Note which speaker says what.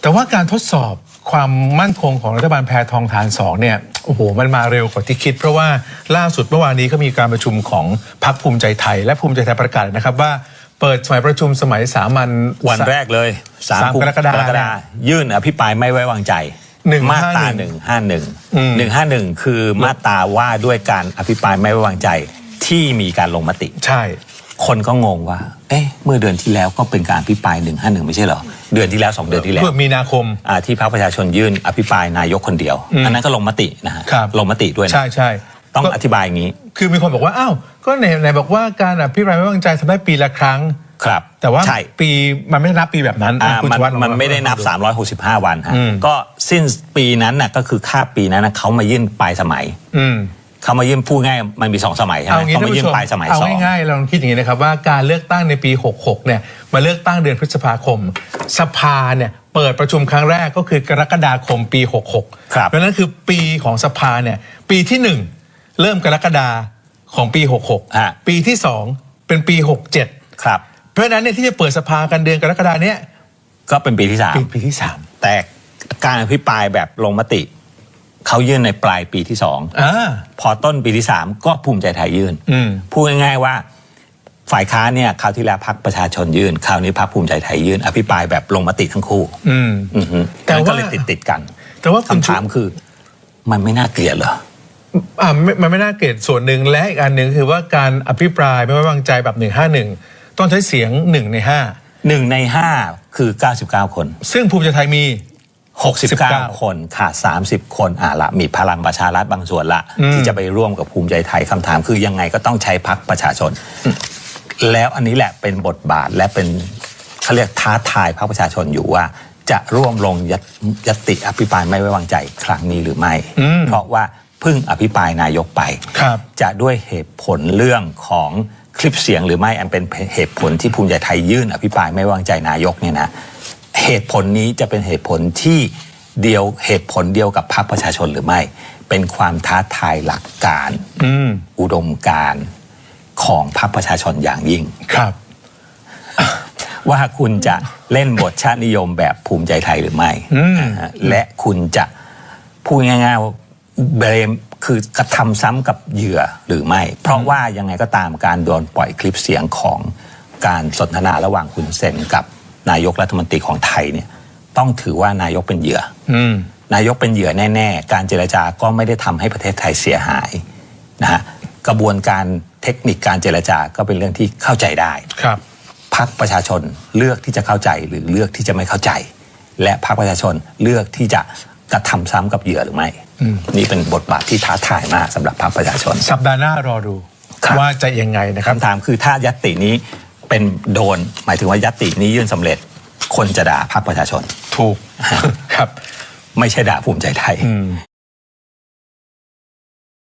Speaker 1: แต่ว่าการทดสอบความมั่นคงของรัฐบาลแพทองทานสองเนี่ยโอ้โหมันมาเร็วกว่าที่คิด เพราะว่าล่าสุดเมื่อวานนี้ก็มีการประชุมของพรรคภูมิใจไทย และภูมิใจไทยประกาศนะครับว่าเปิดสมัยประชุมสมัยสามัญ
Speaker 2: วันแรกเลย
Speaker 1: สามกรกฎาคม
Speaker 2: ยื่นอภิปรายไม่ไว้วางใจ
Speaker 1: หนึ่ง
Speaker 2: มาตรา
Speaker 1: ห้าห
Speaker 2: ห
Speaker 1: นึ่
Speaker 2: นึ่
Speaker 1: ง
Speaker 2: งห้าหนึ่ง
Speaker 1: อืม
Speaker 2: หนึ่งห้าหนึ่งคือมาตราว่าด้วยการอภิปรายไม่ไว้วางใจที่มีการลงมติ
Speaker 1: ใช่
Speaker 2: คนก็งงว่า เอ๊ะ เมื่อเดือนที่แล้วก็เป็นการอภิปรายหนึ่งห้าหนึ่งไม่ใช่เหรอ เดือนที่แล้วสองเดือนที่แล้ว
Speaker 1: เมื่อมีนาคม
Speaker 2: อ่าที่พรรคประชาชนยื่นอภิปรายนายกคนเดียว
Speaker 1: อืม
Speaker 2: อันนั้นก็ลงมตินะฮะ
Speaker 1: ครับ
Speaker 2: ลงมติด้วยนะ
Speaker 1: ใช่ใช่
Speaker 2: ต้อง
Speaker 1: ก็
Speaker 2: อธิบายอย่างนี้
Speaker 1: คือมีคนบอกว่าอ้าวก็ไหนไหนบอกว่าการอภิปรายไม่ไว้วางใจทำได้ปีละครั้ง
Speaker 2: ครับ
Speaker 1: แต่ว่า
Speaker 2: ใช่
Speaker 1: ปีมันไม่ได้นับปีแบบนั้น
Speaker 2: อ่า
Speaker 1: อะคุณ
Speaker 2: มัน
Speaker 1: ชวัฒลอง
Speaker 2: มันไม่ได้นับ
Speaker 1: ลอง
Speaker 2: 365 วันฮะ
Speaker 1: อืม
Speaker 2: ก็สิ้นปีนั้นน่ะก็คือคาบปีนั้นน่ะเขามายื่นปลายสมัย
Speaker 1: อืม
Speaker 2: เขามายื่นพูดง่ายมันมีสองสมัยใช่ไหม
Speaker 1: เอางี้
Speaker 2: เขา
Speaker 1: ท่าน
Speaker 2: มา
Speaker 1: ผู้
Speaker 2: ยื่
Speaker 1: ช
Speaker 2: น
Speaker 1: ม
Speaker 2: ปลายสมัย
Speaker 1: เอา
Speaker 2: สอง
Speaker 1: ง่ายๆเราลองคิดอย่างนี้นะครับว่าการเลือกตั้งในปี 66 เนี่ยมาเลือกตั้งเดือนพฤษภาคม สภาเนี่ยเปิดประชุมครั้งแรกก็คือกรกฎาคมปี 66
Speaker 2: ครับ
Speaker 1: เพราะฉะนั้นคือปีของสภาเนี่ยปีที่ 1 เริ่มกรกฎาของปี
Speaker 2: ฮะ
Speaker 1: 66 ปีที่ 2 เป็นปี 67
Speaker 2: ครับ
Speaker 1: เพราะฉะนั้นเนี่ยที่จะเปิดสภากันเดือนกรกฎาเนี่ย
Speaker 2: ก็เป็นปีที่สาม
Speaker 1: ปีปีที่
Speaker 2: แต่การอภิปรายแบบลงมติ เขายื่นในปลายปีที่สอง
Speaker 1: 3อ่า
Speaker 2: พอต้นปีที่สามก็ภูมิใจไทยยื่น
Speaker 1: อืม
Speaker 2: พูดง่ายๆว่า ฝ่ายค้านเนี่ยคราวที่แล้วพักประชาชนยื่นคราวนี้พักภูมิใจไทยยื่น อภิปรายแบบลงมติทั้งคู่
Speaker 1: อืม
Speaker 2: อือฮึ
Speaker 1: แต่
Speaker 2: แต่
Speaker 1: ว่า
Speaker 2: ก็เลยติดติดๆกัน
Speaker 1: แต่ว่าคุณ
Speaker 2: คำถามคือ มันไม่น่าเกลียดเหรอ
Speaker 1: อ่าไม่มันไม่น่าเกลียดส่วนหนึ่งและอีกอันหนึ่งคือว่าการอภิปรายไม่ไว้วางใจแบบ151ต้องใช้เสียง1ใน
Speaker 2: หนึ่งในห้าคือ 99 คน
Speaker 1: 5ซึ่งภูมิใจไทยมี
Speaker 2: 69 คนขาด 30 คนอ่าละมีพลังประชารัฐบางส่วนละ
Speaker 1: อืม
Speaker 2: ที่จะไปร่วมกับภูมิใจไทยคำถาม คือยังไงก็ต้องใช้พักประชาชน แล้วอันนี้แหละเป็นบทบาทและเป็นเขาเรียกท้าทายพรรคประชาชนอยู่ว่า จะร่วมลงยตยติอภิปรายไม่ไว้วางใจครั้งนี้หรือไม่
Speaker 1: อืม
Speaker 2: เพราะว่าเพิ่งอภิปรายนายกไป
Speaker 1: ครับ
Speaker 2: จะด้วยเหตุผลเรื่องของคลิปเสียงหรือไม่อันเป็นเหตุผลที่ภูมิใจไทยยื่นอภิปรายไม่ไว้วางใจนายกเนี่ยนะ เหตุผลนี้จะเป็นเหตุผลที่เดียวเหตุผลเดียวกับพรรคประชาชนหรือไม่ เป็นความท้าทายหลักการ
Speaker 1: อืม
Speaker 2: อุดมการณ์ของพรรคประชาชนอย่างยิ่ง
Speaker 1: ครับ
Speaker 2: ว่าคุณจะเล่นบทชาตินิยมแบบภูมิใจไทยหรือไม่
Speaker 1: อืม
Speaker 2: นะฮะและคุณจะพูดง่ายๆว่าเบรมคือกระทำซ้ำกับเหยื่อหรือไม่ เพราะว่ายังไงก็ตามการโดนปล่อยคลิปเสียงของการสนทนาระหว่างคุณเซนกับ นายกรัฐมนตรีของไทยเนี่ยต้องถือว่านายกเป็นเหยื่อ
Speaker 1: อืม
Speaker 2: นายกเป็นเหยื่อแน่ ๆ การเจรจาก็ไม่ได้ทำให้ประเทศไทยเสียหายนะฮะกระบวนการเทคนิคการเจรจาก็เป็นเรื่องที่เข้าใจได้
Speaker 1: ครับ
Speaker 2: พักประชาชนเลือกที่จะเข้าใจหรือเลือกที่จะไม่เข้าใจ และพักประชาชนเลือกที่จะกระทำซ้ำกับเหยื่อหรือไม่
Speaker 1: อืม
Speaker 2: นี่เป็นบทบาทที่ท้าทายมากสำหรับพรรคประชาชน
Speaker 1: สัปดาห์หน้ารอดู
Speaker 2: ครับ
Speaker 1: ว่าจะยังไงนะครับ
Speaker 2: คำถามคือถ้ายัตตินี้ เป็นโดน หมายถึงว่ายัตตินี้ยื่นสำเร็จ คนจะด่าพรรคประชาชน
Speaker 1: ถูกครับ
Speaker 2: ไม่ใช่ด่าภูมิใจไทย
Speaker 1: อืม